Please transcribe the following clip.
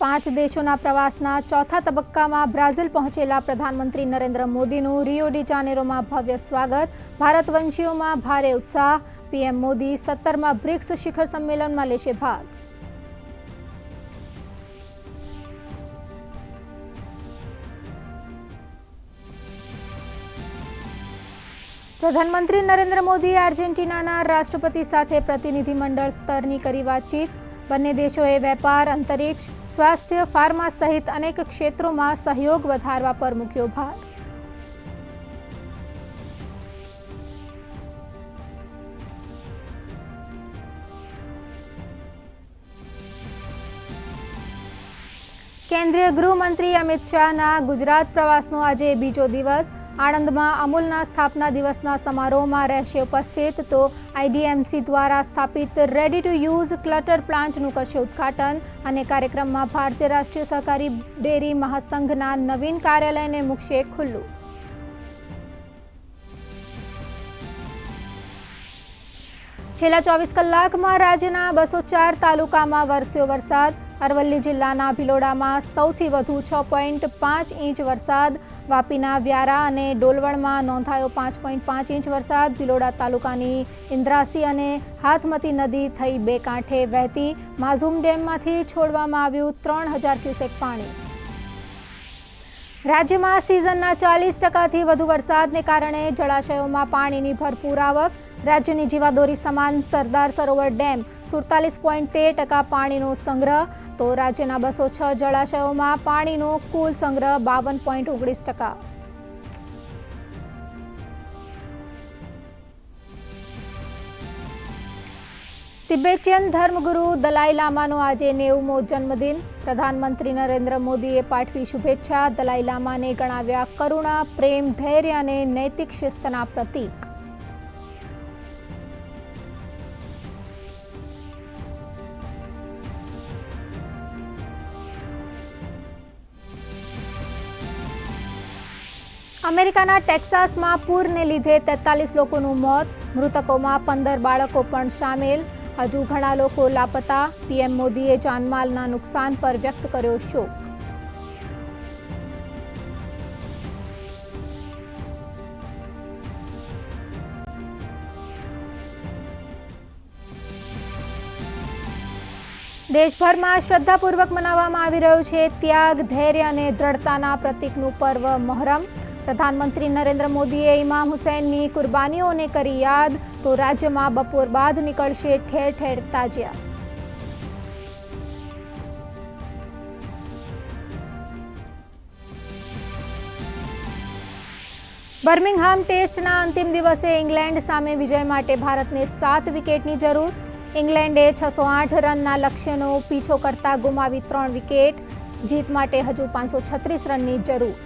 પાંચ દેશોના પ્રવાસના ચોથા તબક્કામાં બ્રાઝિલ પહોંચેલા પ્રધાનમંત્રી નરેન્દ્ર મોદીનું રિયો ડી જાનેરોમાં ભવ્ય સ્વાગત. ભારતવંશીઓમાં ભારે ઉત્સાહ. પીએમ મોદી સત્તરમાં બ્રિક્સ શિખર સંમેલનમાં લેશે ભાગ. પ્રધાનમંત્રી નરેન્દ્ર મોદીએ આર્જેન્ટિનાના રાષ્ટ્રપતિ સાથે પ્રતિનિધિમંડળ સ્તરની કરી વાતચીત. બંને દેશોએ વેપાર અંતરિક્ષ સ્વાસ્થ્ય ફાર્મા સહિત અનેક ક્ષેત્રોમાં સહયોગ વધારવા પર મૂક્યો ભાર. કેન્દ્રીય ગૃહમંત્રી અમિત શાહના ગુજરાત પ્રવાસનો આજે બીજો દિવસ. આણંદમાં અમૂલના સ્થાપના દિવસના સમારોહમાં રહેશે ઉપસ્થિત તો આઈડીએમસી દ્વારા સ્થાપિત રેડી ટુ યુઝ ક્લટર પ્લાન્ટનું કરશે ઉદ્ઘાટન અને કાર્યક્રમમાં ભારતીય રાષ્ટ્રીય સહકારી ડેરી મહાસંઘના નવીન કાર્યાલયને મૂકશે ખુલ્લું. છેલ્લા ચોવીસ કલાકમાં રાજ્યના બસો ચાર તાલુકામાં વરસ્યો વરસાદ. અરવલ્લી જિલ્લાના ભિલોડામાં સૌથી વધુ છ પોઈન્ટ પાંચ ઇંચ વરસાદ. વાપીના વ્યારા અને ડોલવણમાં નોંધાયો પાંચ પોઈન્ટ પાંચ ઇંચ વરસાદ. ભિલોડા તાલુકાની ઇન્દ્રાસી અને હાથમતી નદી થઈ બે કાંઠે વહેતી. માઝુમ ડેમમાંથી છોડવામાં આવ્યું ત્રણ હજાર ક્યુસેક પાણી. રાજ્યમાં સિઝનના ચાલીસ ટકાથી વધુ વરસાદને કારણે જળાશયોમાં પાણીની ભરપૂર આવક. રાજ્યની જીવાદોરી સમાન સરદાર સરોવર ડેમ સુડતાલીસ પોઈન્ટ તેર ટકા પાણીનો સંગ્રહ, તો રાજ્યના બસો છ જળાશયોમાં પાણીનો કુલ સંગ્રહ બાવન પોઈન્ટ ઓગણીસ ટકા. તિબેટિયન ધર્મગુરુ દલાઈ લામાનો આજે નેવમો જન્મદિન. પ્રધાનમંત્રી નરેન્દ્ર મોદીએ પાઠવી શુભેચ્છા દલાઈ લામાને ગણાવ્યા કરુણા, પ્રેમ, ધૈર્ય અને નૈતિક શિસ્તના પ્રતીક. અમેરિકાના ટેક્સાસમાં પૂરને લીધે તેતાલીસ લોકોનું મોત, મૃતકોમાં પંદર બાળકો પણ સામેલ. હજુ ઘણા લોકો લાપતા. પીએમ મોદીએ જાનમાલના નુકસાન પર વ્યક્ત કર્યો શોક. દેશભરમાં શ્રદ્ધાપૂર્વક મનાવવામાં આવી રહ્યું છે ત્યાગ, ધૈર્ય અને દ્રઢતાના પ્રતીકનું પર્વ મોહરમ. પ્રધાનમંત્રી નરેન્દ્ર મોદીએ ઇમામ હુસૈનની કુરબાનીઓને કરી યાદ, તો રાજ્યમાં બપોર બાદ નીકળશે ઠેર ઠેર તાજિયા. બર્મિંગહામ ટેસ્ટના અંતિમ દિવસે ઇંગ્લેન્ડ સામે વિજય માટે ભારતને સાત વિકેટની જરૂર. ઇંગ્લેન્ડે છસો આઠ રનના લક્ષ્યનો પીછો કરતા ગુમાવી ત્રણ વિકેટ. જીત માટે હજુ પાંચસો છત્રીસ રનની જરૂર.